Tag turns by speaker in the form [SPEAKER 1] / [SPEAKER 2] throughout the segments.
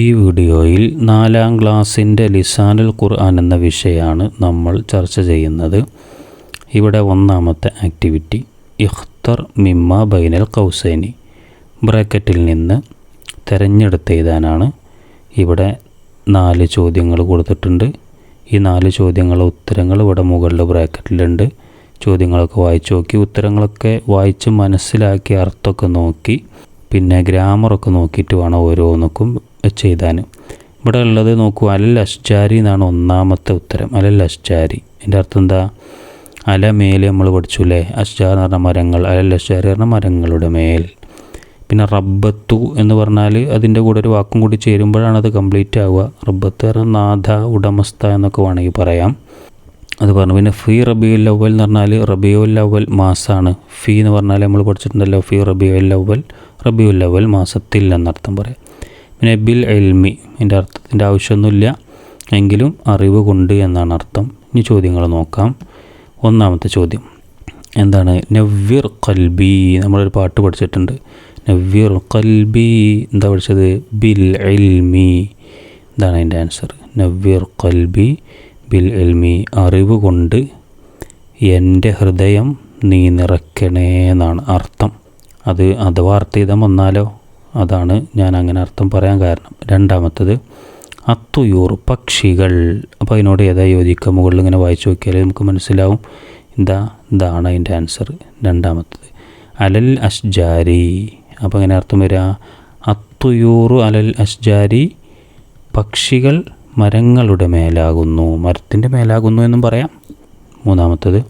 [SPEAKER 1] ഈ വീഡിയോയിൽ നാലാം ക്ലാസ്സിന്റെ ലിസാനുൽ ഖുർആൻ എന്ന വിഷയമാണ് നമ്മൾ ചർച്ച ചെയ്യുന്നത്. ഇവിടെ ഒന്നാമത്തെ ആക്ടിവിറ്റി ഇഖ്തർ മിമ്മ ബൈനൽ കൗസൈനി ബ്രാക്കറ്റിൽ നിന്ന് തിരഞ്ഞെടുത്ത് എഴുതാനാണ്. ഇവിടെ നാല് ചോദ്യങ്ങൾ കൊടുത്തിട്ടുണ്ട്. ഈ നാല് ചോദ്യങ്ങളുടെ ഉത്തരങ്ങൾ ഇവിടെ മുകളിൽ ബ്രാക്കറ്റിലുണ്ട്. ചോദ്യങ്ങളൊക്കെ വായിച്ചു നോക്കി ഉത്തരങ്ങളൊക്കെ വായിച്ച് മനസ്സിലാക്കി അർത്ഥമൊക്കെ നോക്കി പിന്നെ ഗ്രാമറൊക്കെ നോക്കിയിട്ട് വേണം ഓരോന്നൊക്കും ചെയ്താൻ ഇവിടെ ഉള്ളത് നോക്കൂ അലൽ അഷ്ജാരി എന്നാണ് ഒന്നാമത്തെ ഉത്തരം. അലൽ അഷ്ജാരി എന്റെ അർത്ഥം എന്താ? അല മേൽ നമ്മൾ പഠിച്ചു അല്ലേ അഷ്ജാർ എന്ന് പറഞ്ഞ മരങ്ങൾ അലൽ അഷ്ജാരി പറഞ്ഞ മരങ്ങളുടെ മേൽ. പിന്നെ റബ്ബത്തു എന്ന് പറഞ്ഞാൽ അതിന്റെ കൂടെ ഒരു വാക്കും കൂടി ചേരുമ്പോഴാണ് അത് കംപ്ലീറ്റ് ആവുക. റബ്ബത്ത് പറഞ്ഞാൽ നാഥ ഉടമസ്ഥ എന്നൊക്കെ വേണമെങ്കിൽ പറയാം. അത് പറഞ്ഞു. പിന്നെ ഫീ റബിയുൽ അവൽ എന്ന് പറഞ്ഞാൽ റബിയുൽ അവൽ മാസമാണ് ഫീ എന്ന് പറഞ്ഞാൽ നമ്മൾ പഠിച്ചിട്ടുണ്ടല്ലോ ഫീ റബിയുൽ അവൽ റബിയുൽ അവൽ മാസത്തിൽ എന്നർത്ഥം പറയാം. പിന്നെ ബിൽ എൽമി എന്റെ അർത്ഥത്തിന്റെ ആവശ്യമൊന്നുമില്ല. എങ്കിലും അറിവ് കൊണ്ട് എന്നാണ് അർത്ഥം. ഇനി ചോദ്യങ്ങൾ നോക്കാം. ഒന്നാമത്തെ ചോദ്യം. എന്താണ്? നവ്യർ കൽബി നമ്മളൊരു പാട്ട് പഠിച്ചിട്ടുണ്ട്. നവ്യർ കൽബി എന്താ പഠിച്ചത്? ബിൽ എൽമി. എന്താണ് അതിന്റെ ആൻസർ. നവ്യർ കൽബി ബിൽ എൽമി. അറിവ് കൊണ്ട് എന്റെ ഹൃദയം നീ നിറയ്ക്കണേ എന്നാണ് അർത്ഥം. അത് അഥവാ അർത്ഥം വന്നാലോ അതാണ് ഞാൻ അങ്ങനെ അർത്ഥം പറയാൻ കാരണം. രണ്ടാമത്തത് അത്തുയൂർ പക്ഷികൾ. അപ്പോൾ അതിനോട് ഏതാ യോജിക്കുക? മുകളിൽ ഇങ്ങനെ വായിച്ചു നോക്കിയാൽ നമുക്ക് മനസ്സിലാവും. എന്താ? ഇതാണ് അതിന്റെ ആൻസർ രണ്ടാമത്തത് അലൽ അഷ്ജാരി. അപ്പോൾ അങ്ങനെ അർത്ഥം വരിക അത്തുയൂറു അലൽ അഷ്ജാരി പക്ഷികൾ മരങ്ങളുടെ മേലാകുന്നു. മരത്തിന്റെ മേലാകുന്നു എന്നും പറയാം. മൂന്നാമത്തത്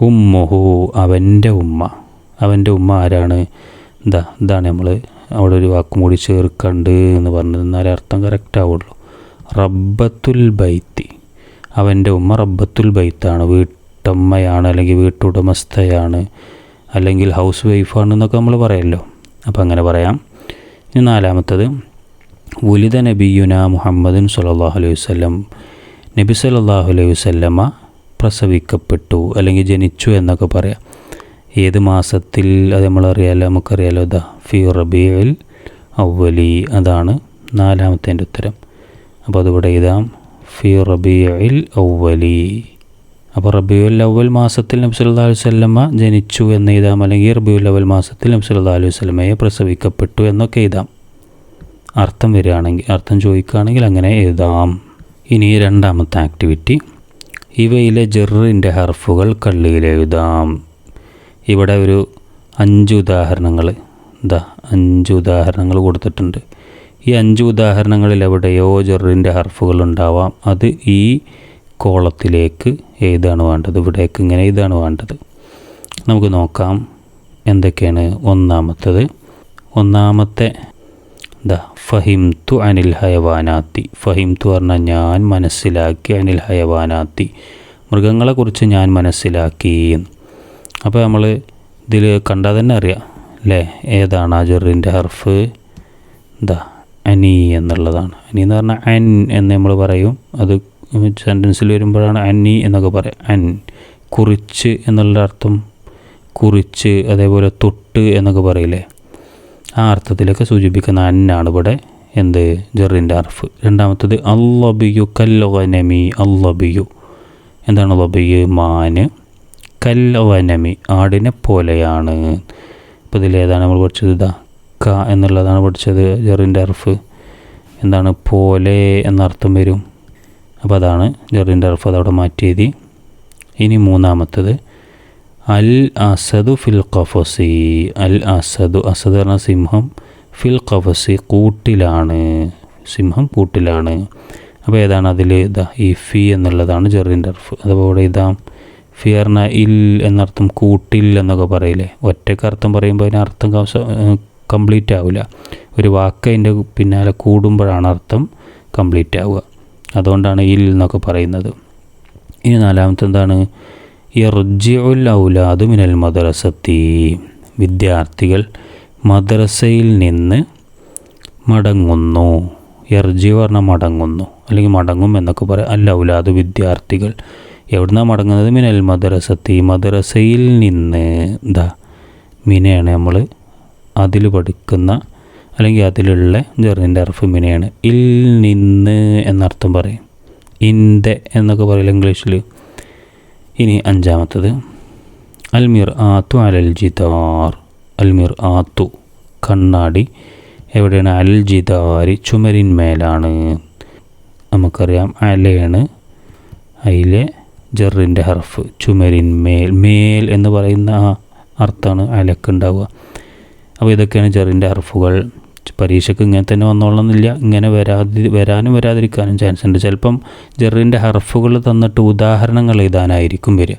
[SPEAKER 1] ഉമ്മുഹു അവന്റെ ഉമ്മ. അവന്റെ ഉമ്മ ആരാണ്? എന്താ? ഇതാണ് നമ്മൾ അവിടെ ഒരു വാക്കും കൂടി ചേർക്കണ്ട് എന്ന് പറഞ്ഞത് എന്നാലേ അർത്ഥം കറക്റ്റ് ആവുള്ളൂ. റബ്ബത്തുൽ ബൈത്തി. അവന്റെ ഉമ്മ റബ്ബത്തുൽ ബൈത്താണ്. വീട്ടമ്മയാണ് അല്ലെങ്കിൽ വീട്ടുടമസ്ഥയാണ് അല്ലെങ്കിൽ ഹൗസ് വൈഫാണ് എന്നൊക്കെ നമ്മൾ പറയല്ലോ. അപ്പോൾ അങ്ങനെ പറയാം. ഇനി നാലാമത്തത്. വുലിത നബിയുന മുഹമ്മദിൻ സല്ലാഹു അലൈഹി വല്ലം നബി സല്ലാഹു അലൈഹി വല്ലമ്മ പ്രസവിക്കപ്പെട്ടു അല്ലെങ്കിൽ ജനിച്ചു എന്നൊക്കെ പറയാം. ഏത് മാസത്തിൽ അത് നമ്മളറിയാലോ? നമുക്കറിയാലോ ഇതാ ഫി റബിയിൽ അവലി അതാണ് നാലാമത്തെ ഉത്തരം. അപ്പോൾ അതിവിടെ എഴുതാം ഫി റബിയിൽ ഔവലി അപ്പോൾ റബിയുൽ അവൽ മാസത്തിൽ നബ്സു സല്ലല്ലാഹു അലൈഹി വസല്ലമ ജനിച്ചു എന്ന് എഴുതാം അല്ലെങ്കിൽ റബിയുൽ അവൽ മാസത്തിൽ നബ്സു സല്ലല്ലാഹു അലൈഹി വസല്ലമയെ പ്രസവിക്കപ്പെട്ടു എന്നൊക്കെ എഴുതാം. അർത്ഥം വരികയാണെങ്കിൽ അർത്ഥം ചോദിക്കുകയാണെങ്കിൽ അങ്ങനെ എഴുതാം. ഇനി രണ്ടാമത്തെ ആക്ടിവിറ്റി ഇവയിലെ ജെറിന്റെ ഹർഫുകൾ കള്ളിയിൽ എഴുതാം. ഇവിടെ ഒരു അഞ്ച് ഉദാഹരണങ്ങൾ എന്താ അഞ്ച് ഉദാഹരണങ്ങൾ കൊടുത്തിട്ടുണ്ട്. ഈ അഞ്ച് ഉദാഹരണങ്ങളിൽ എവിടെയോ ജെറിന്റെ ഹർഫുകൾ ഉണ്ടാവാം. അത് ഈ കോളത്തിലേക്ക് ഏതാണ് വേണ്ടത്? ഇവിടേക്ക് ഇങ്ങനെ ഇതാണ് വേണ്ടത്. നമുക്ക് നോക്കാം എന്തൊക്കെയാണ് ഒന്നാമത്തത്. ഒന്നാമത്തെ എന്താ ഫഹിംതു അനിൽ ഹയവാനാത്തി. ഫഹിംതു പറഞ്ഞാൽ ഞാൻ മനസ്സിലാക്കി അനിൽ ഹയവാനാത്തി. മൃഗങ്ങളെക്കുറിച്ച് ഞാൻ മനസ്സിലാക്കി അപ്പോൾ നമ്മൾ ഇതിൽ കണ്ടാൽ തന്നെ അറിയാം അല്ലേ ഏതാണ് ആ ജെറിന്റെ ഹർഫ്? എന്താ അനി എന്നുള്ളതാണ്. അനി എന്ന് പറഞ്ഞാൽ അൻ എന്ന് നമ്മൾ പറയും. അത് സെന്റൻസിൽ വരുമ്പോഴാണ് അനി എന്നൊക്കെ പറയാം. അൻ കുറിച്ച് എന്നുള്ള അർത്ഥം കുറിച്ച് അതേപോലെ തൊട്ട് എന്നൊക്കെ പറയില്ലേ? ആ അർത്ഥത്തിലൊക്കെ സൂചിപ്പിക്കുന്ന അന്നാണ് ഇവിടെ എന്ത്? ജെറിന്റെ അർഫ് രണ്ടാമത്തത് അല്ലബിയു കല്ലൊനമി അല്ലബിയു എന്താണ് ലബിയു മാന്. കല്ലവനമി ആടിനെ പോലെയാണ്. ഇപ്പോൾ ഇതിലേതാണ് നമ്മൾ പഠിച്ചത്? ഇതാ ക എന്നുള്ളതാണ് പഠിച്ചത് ജെറിന്റെ അർഫ്. എന്താണ് പോലെ എന്നർത്ഥം വരും. അപ്പോൾ അതാണ് ജെറിന്റെ അർഫ് അതവിടെ മാറ്റിയത് ഇനി മൂന്നാമത്തത് അൽ അസദു ഫിൽ ഖഫസി. അൽ അസദു അസദ് പറഞ്ഞ സിംഹം ഫിൽ ഖഫസി കൂട്ടിലാണ്. സിംഹം കൂട്ടിലാണ്. അപ്പോൾ ഏതാണ് അതിൽ? ഇതാ ഈ ഫി എന്നുള്ളതാണ് ജെറിന്റെ അർഫ്. അതുപോലെ ഇതാ ഫിയർന ഇൽ എന്നർത്ഥം കൂട്ടിൽ എന്നൊക്കെ പറയില്ലേ? ഒറ്റയ്ക്ക് അർത്ഥം പറയുമ്പോൾ അതിന് അർത്ഥം കംപ്ലീറ്റ് ആവില്ല ഒരു വാക്ക് അതിന്റെ പിന്നാലെ കൂടുമ്പോഴാണ് അർത്ഥം കംപ്ലീറ്റ് ആവുക. അതുകൊണ്ടാണ് ഇൽ എന്നൊക്കെ പറയുന്നത്. ഇനി നാലാമത്തെ എന്താണ്? ഇർജിഉൽ ഔലാദു മിനൽ മദ്രസത്തി. വിദ്യാർത്ഥികൾ മദ്രസയിൽ നിന്ന് മടങ്ങുന്നു. എർജി പറഞ്ഞാൽ മടങ്ങുന്നു. അല്ലെങ്കിൽ മടങ്ങും എന്നൊക്കെ പറയാം. അല്ല ഔലാദ് വിദ്യാർത്ഥികൾ എവിടുന്നാണ് മടങ്ങുന്നത്? മിനൽ മദ്രസത്തി മദ്രസയിൽ നിന്ന്. എന്താ മിനയാണ് നമ്മൾ അതിൽ പഠിക്കുന്ന അല്ലെങ്കിൽ അതിലുള്ള ജെറിന്റെ അർഫ് മിനയാണ്. ഇൽ നിന്ന് എന്നർത്ഥം പറയും. ഇന്റെ എന്നൊക്കെ പറയില്ല ഇംഗ്ലീഷിൽ ഇനി അഞ്ചാമത്തത്. അൽമിർ ആത്തു അലൽ ജിതാർ അൽമിർ ആത്തു കണ്ണാടി. എവിടെയാണ്? അൽ ജിതാരി ചുമരിന്മേലാണ് നമുക്കറിയാം അലയാണ്. അതിലെ ജറിന്റെ ഹർഫ് ചുമരിൻ മേൽ മേൽ എന്ന് പറയുന്ന ആ അർത്ഥമാണ് അലക്ക് ഉണ്ടാവുക. അപ്പോൾ ഇതൊക്കെയാണ് ജറിന്റെ ഹർഫുകൾ. പരീക്ഷയ്ക്ക് ഇങ്ങനെ തന്നെ വന്നോളണമെന്നില്ല. ഇങ്ങനെ വരാതി വരാനും വരാതിരിക്കാനും ചാൻസ് ഉണ്ട്. ചിലപ്പം ജെറിന്റെ ഹർഫുകൾ തന്നിട്ട് ഉദാഹരണങ്ങൾ എഴുതാനായിരിക്കും വരിക.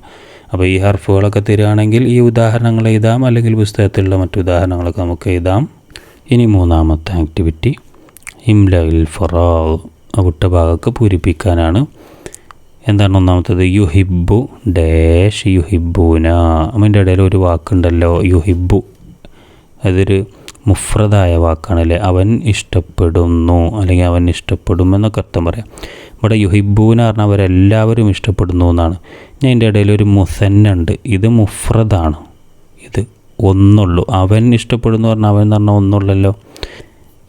[SPEAKER 1] അപ്പോൾ ഈ ഹർഫുകളൊക്കെ തരികയാണെങ്കിൽ ഈ ഉദാഹരണങ്ങൾ എഴുതാം. അല്ലെങ്കിൽ പുസ്തകത്തിലുള്ള മറ്റു ഉദാഹരണങ്ങളൊക്കെ നമുക്ക് എഴുതാം. ഇനി മൂന്നാമത്തെ ആക്ടിവിറ്റി ഇംലയിൽ ഫറാവ് വിട്ട ഭാഗമൊക്കെ പൂരിപ്പിക്കാനാണ്. എന്താണ് ഒന്നാമത്തത്? യുഹിബു ഡാഷ് യുഹിബൂന അതിന്റെ ഇടയിൽ ഒരു വാക്കുണ്ടല്ലോ യുഹിബു അതൊരു മുഫ്രദായ വാക്കാണല്ലേ? അവൻ ഇഷ്ടപ്പെടുന്നു അല്ലെങ്കിൽ അവൻ ഇഷ്ടപ്പെടും എന്നൊക്കെ അർത്ഥം പറയാം. ഇവിടെ യുഹിബൂന പറഞ്ഞാൽ അവരെല്ലാവരും ഇഷ്ടപ്പെടുന്നു എന്നാണ്. ഞാൻ എന്റെ ഇടയിൽ ഒരു മുസന്നുണ്ട് ഇത് മുഫ്രദാണ്. ഇത് ഒന്നുള്ളൂ. അവൻ ഇഷ്ടപ്പെടുന്നു പറഞ്ഞാൽ അവൻ എന്ന് പറഞ്ഞാൽ ഒന്നുള്ളല്ലോ.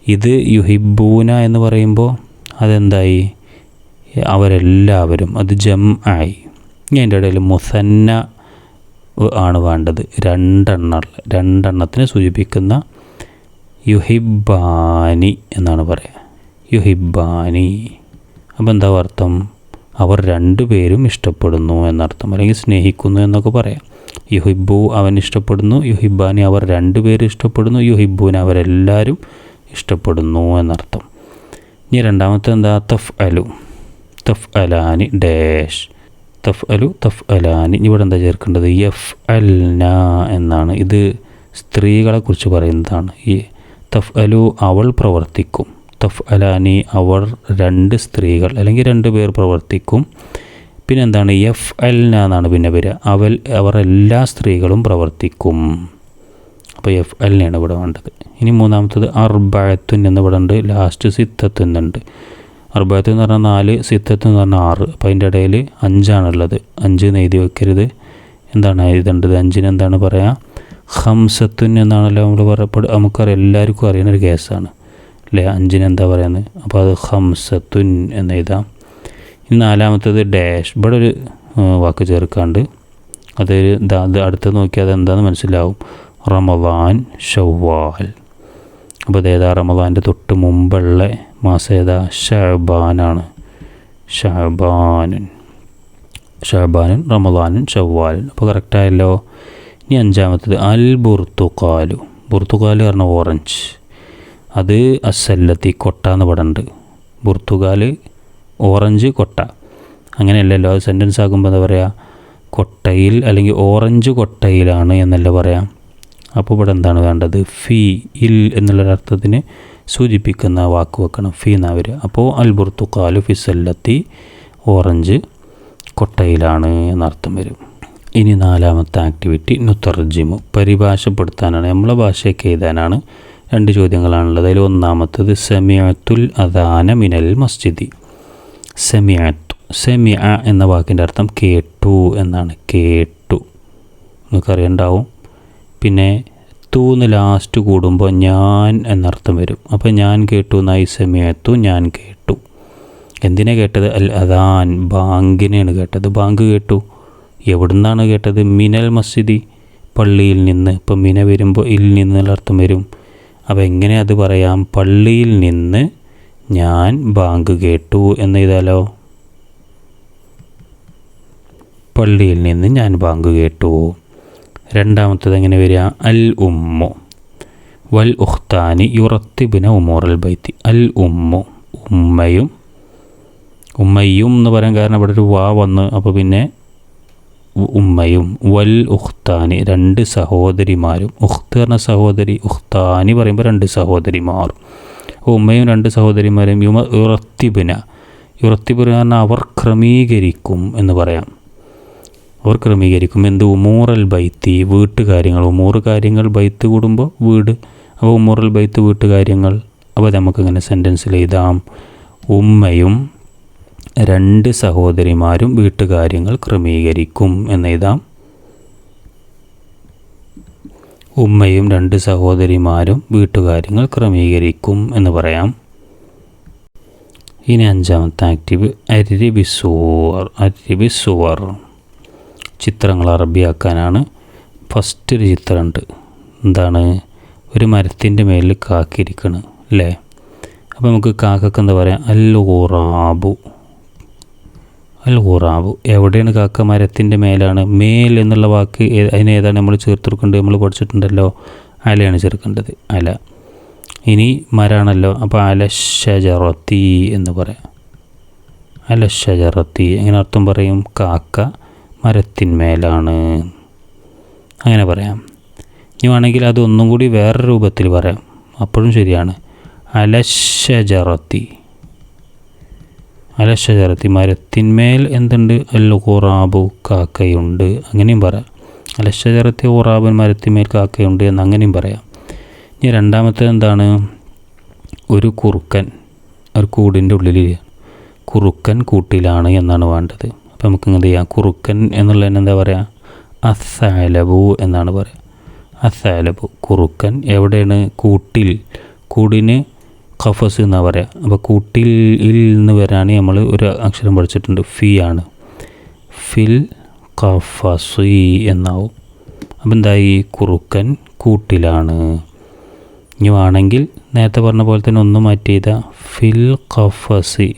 [SPEAKER 1] ഇത് യുഹിബൂന എന്ന് പറയുമ്പോൾ അതെന്തായി? അവരെല്ലാവരും അത് ജം ആയി. അതിന്റെ ഇടയിൽ മുസന്ന ആണ് വേണ്ടത്. രണ്ടെണ്ണ രണ്ടെണ്ണത്തിനെ സൂചിപ്പിക്കുന്ന യുഹിബാനി എന്നാണ് പറയുക. യുഹിബാനി അപ്പോൾ എന്താ അർത്ഥം? അവർ രണ്ടുപേരും ഇഷ്ടപ്പെടുന്നു എന്നർത്ഥം. അല്ലെങ്കിൽ സ്നേഹിക്കുന്നു എന്നൊക്കെ പറയാം. യുഹിബു അവൻ ഇഷ്ടപ്പെടുന്നു യുഹിബാനി അവർ രണ്ടുപേരും ഇഷ്ടപ്പെടുന്നു യുഹിബുവിനെ അവരെല്ലാവരും ഇഷ്ടപ്പെടുന്നു എന്നർത്ഥം. ഇനി രണ്ടാമത്തെ എന്താ? തഫ് അലു തഫ് അലാനി ഡാഷ്. തഫ് അലു തഫ് അലാനി ഇവിടെ എന്താ ചേർക്കേണ്ടത്? എഫ് അൽന എന്നാണ്. ഇത് സ്ത്രീകളെക്കുറിച്ച് പറയുന്നതാണ്. ഈ തഫ് അലു അവൾ പ്രവർത്തിക്കും. തഫ് അലാനി അവർ രണ്ട് സ്ത്രീകൾ അല്ലെങ്കിൽ രണ്ട് പേർ പ്രവർത്തിക്കും. പിന്നെ എന്താണ് എഫ് അൽന എന്നാണ് പിന്നെ വരിക. അവൽ അവർ എല്ലാ സ്ത്രീകളും പ്രവർത്തിക്കും. അപ്പോൾ എഫ് ആണ് ഇവിടെ വേണ്ടത്. ഇനി മൂന്നാമത്തത് അർബായത്തുൻ എന്ന് ഇവിടെ ഉണ്ട്. ലാസ്റ്റ് സിത്തത്ത് എന്നുണ്ട് അർബായത്ത് എന്ന് പറഞ്ഞാൽ നാല് സിത്തത്ത് എന്ന് പറഞ്ഞാൽ ആറ്. അപ്പോൾ അതിന്റെ ഇടയിൽ അഞ്ചാണുള്ളത്. അഞ്ച് നെയ്തി വെക്കരുത്. എന്താണ് എഴുതേണ്ടത്? അഞ്ചിന് എന്താണ് പറയുക ഹംസത്തുൻ എന്നാണല്ലോ നമ്മൾ പറയപ്പെടുക. നമുക്കറിയാം എല്ലാവർക്കും അറിയുന്ന ഒരു കേസാണ്. അല്ലേ? അഞ്ചിന് എന്താ പറയുന്നത്? അപ്പോൾ അത് ഹംസത്തുൻ എന്ന് എഴുതാം. ഇനി നാലാമത്തത് ഡാഷ്. ഇവിടെ ഒരു വാക്ക് ചേർക്കാണ്ട്. അത് അടുത്ത് നോക്കിയാൽ അതെന്താണെന്ന് മനസ്സിലാവും. റമവാൻ ഷവ്വാൽ. അപ്പോൾ അതേതാ റമവാന്റെ തൊട്ട് മുമ്പുള്ള മാസം ഏതാ ഷഹബാനാണ്. ഷഹബാനുൻ. ഷഹബാനുൻ റമദാനുൻ ഷവ്വാലുൻ. അപ്പോൾ കറക്റ്റായല്ലോ ഇനി അഞ്ചാമത്തത് അൽ ബുർത്തുക്കാലു ബുർത്തുക്കാൽ പറഞ്ഞ ഓറഞ്ച് അത് അസല്ലത്തി കൊട്ട എന്ന് പടണ്ട്. ബുർത്തുകാൽ ഓറഞ്ച് കൊട്ട. അങ്ങനെയല്ലല്ലോ അത് സെന്റൻസ് ആകുമ്പോൾ എന്താ പറയുക കൊട്ടയിൽ അല്ലെങ്കിൽ ഓറഞ്ച് കൊട്ടയിലാണ് എന്നല്ല പറയാം? അപ്പോൾ ഇവിടെ എന്താണ് വേണ്ടത്? ഫീ ഇൽ എന്നുള്ളൊരർത്ഥത്തിന് സൂചിപ്പിക്കുന്ന വാക്ക് വെക്കണം. ഫീ വരിക അപ്പോൾ അൽബുർത്തുക്കാലു ഫിസല്ലത്തി ഓറഞ്ച് കൊട്ടയിലാണ് എന്നർത്ഥം വരും. ഇനി നാലാമത്തെ ആക്ടിവിറ്റി നുത്തർജിമു. പരിഭാഷപ്പെടുത്താനാണ്. നമ്മളെ ഭാഷയൊക്കെ എഴുതാനാണ് രണ്ട് ചോദ്യങ്ങളാണുള്ളത്. അതിൽ ഒന്നാമത്തത് സെമിയത്തുൽ അദാന മിനൽ മസ്ജിദി. സെമിയത്തു സെമിയ എന്ന വാക്കിന്റെ അർത്ഥം കേട്ടു എന്നാണ്. കേട്ടു. നിങ്ങൾക്കറിയണ്ടാവും പിന്നെ തൂന്ന് ലാസ്റ്റ് കൂടുമ്പോൾ ഞാൻ എന്നർത്ഥം വരും. അപ്പോൾ ഞാൻ കേട്ടു നൈസമയത്തു സമയത്തു ഞാൻ കേട്ടു. എന്തിനാ കേട്ടത്? അൽ അദാൻ ബാങ്കിനെയാണ് കേട്ടത്. ബാങ്ക് കേട്ടു. എവിടുന്നാണ് കേട്ടത്? മിനൽ മസ്ജിദി പള്ളിയിൽ നിന്ന്. ഇപ്പം മിന വരുമ്പോൾ ഇൽ നിന്ന് അർത്ഥം വരും. അപ്പോൾ എങ്ങനെ അത് പറയാം? പള്ളിയിൽ നിന്ന് ഞാൻ ബാങ്ക് കേട്ടു എന്ന് ചെയ്താലോ പള്ളിയിൽ നിന്ന് ഞാൻ ബാങ്ക് കേട്ടു. രണ്ടാമത്തത് എങ്ങനെ വരിക? അൽ ഉമ്മു വൽ ഉഖ്താനി യുറത്തിബിന ഉമോറൽ ബൈത്തി അൽ ഉമ്മു ഉമ്മയും ഉമ്മയും എന്ന് പറയാൻ കാരണം ഇവിടെ ഒരു വാ വന്ന് അപ്പോൾ പിന്നെ ഉമ്മയും. വൽ ഉഖ്താനി രണ്ട് സഹോദരിമാരും. ഉഖ്ത് പറഞ്ഞ സഹോദരി ഉഖ്താനി പറയുമ്പോൾ രണ്ട് സഹോദരിമാർ ഉമ്മയും രണ്ട് സഹോദരിമാരും യുമ യുറത്തിബിന യുറത്തിബിന പറഞ്ഞാൽ അവർ ക്രമീകരിക്കും എന്ന് പറയാം. അവർ ക്രമീകരിക്കും. എന്ത്? ഉമൂറൽ ബൈത്തി വീട്ടുകാര്യങ്ങൾ. ഉമൂറ് കാര്യങ്ങൾ ബൈത്ത് കൂടുമ്പോൾ വീട്. അപ്പോൾ ഉമൂറൽ ബൈത്ത് വീട്ടുകാര്യങ്ങൾ. അപ്പോൾ നമുക്കിങ്ങനെ സെന്റൻസിൽ എഴുതാം. ഉമ്മയും രണ്ട് സഹോദരിമാരും വീട്ടുകാര്യങ്ങൾ ക്രമീകരിക്കും എന്നെഴുതാം ഉമ്മയും രണ്ട് സഹോദരിമാരും വീട്ടുകാര്യങ്ങൾ ക്രമീകരിക്കും എന്ന് പറയാം. ഇനി അഞ്ചാമത്തെ ആക്റ്റീവ് അരിബിസുവർ അരിബിസുവർ ചിത്രങ്ങൾ അറബിയാക്കാനാണ്. ഫസ്റ്റ് ഒരു ചിത്രമുണ്ട്. എന്താണ്? ഒരു മരത്തിന്റെ മേലിൽ കാക്കിരിക്കണം അല്ലേ? അപ്പോൾ നമുക്ക് കാക്കൊക്കെ എന്താ പറയുക അല്ലുറാബു അൽ ഖുറാബു എവിടെയാണ് കാക്ക മരത്തിന്റെ മേലാണ്? മേൽ എന്നുള്ള വാക്ക് അതിന് ഏതാണ് നമ്മൾ ചേർത്തെടുക്കേണ്ടത്? നമ്മൾ പഠിച്ചിട്ടുണ്ടല്ലോ അലയാണ് ചേർക്കേണ്ടത് അല. ഇനി മരാണല്ലോ അപ്പോൾ അലശജറത്തി എന്ന് പറയാം. അലശജറത്തി എങ്ങനെ അർത്ഥം പറയും? കാക്ക മരത്തിന്മേലാണ്. അങ്ങനെ പറയാം. ഇനി വേണമെങ്കിൽ അതൊന്നും കൂടി വേറെ രൂപത്തിൽ പറയാം. അപ്പോഴും ശരിയാണ്. അലശജറത്തി അലശജറത്തി മരത്തിന്മേൽ എന്തുണ്ട്? അല്ല ഖുറാബു കാക്കയുണ്ട്. അങ്ങനെയും പറയാം. അലശജറത്തി ഖുറാബൻ മരത്തിന്മേൽ കാക്കയുണ്ട് എന്ന് അങ്ങനെയും പറയാം. ഇനി രണ്ടാമത്തേത് എന്താണ്? ഒരു കുറുക്കൻ. ഒരു കൂടിന്റെ ഉള്ളിൽ കുറുക്കൻ കൂട്ടിലാണ് എന്നാണ് വേണ്ടത്. അപ്പോൾ നമുക്ക് എന്ത് ചെയ്യാം? കുറുക്കൻ എന്നുള്ളതിന് എന്താ പറയുക അസാലബു എന്നാണ് പറയുക അസാലബു കുറുക്കൻ എവിടെയാണ്? കൂട്ടിൽ. കൂടിന് കഫസ് എന്നാണ് പറയുക അപ്പോൾ കൂട്ടിൽ ഇൽ എന്ന് നമ്മൾ ഒരു അക്ഷരം പഠിച്ചിട്ടുണ്ട്. ഫി ആണ്. ഫിൽ ഖഫസി എന്നാവും. അപ്പം എന്തായി? കുറുക്കൻ കൂട്ടിലാണ്. ഇനി വേണമെങ്കിൽ നേരത്തെ പറഞ്ഞ പോലെ തന്നെ ഒന്ന് മാറ്റി ചെയ്ത ഫിൽ ഖഫസി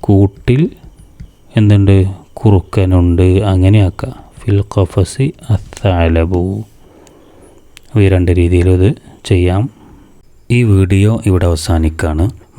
[SPEAKER 1] കൂട്ടിൽ എന്തുണ്ട്? കുറുക്കനുണ്ട്. അങ്ങനെയാക്കുക ഫിൽ ഖഫസി അത്താലബു ഈ രണ്ട് രീതിയിലും ഇത് ചെയ്യാം. ഈ വീഡിയോ ഇവിടെ അവസാനിക്കുകയാണ്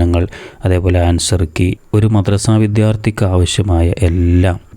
[SPEAKER 1] വിശകലനങ്ങൾ അതേപോലെ ആൻസർ കീ ഒരു മദ്രസ വിദ്യാർത്ഥിക്ക് ആവശ്യമായ എല്ലാം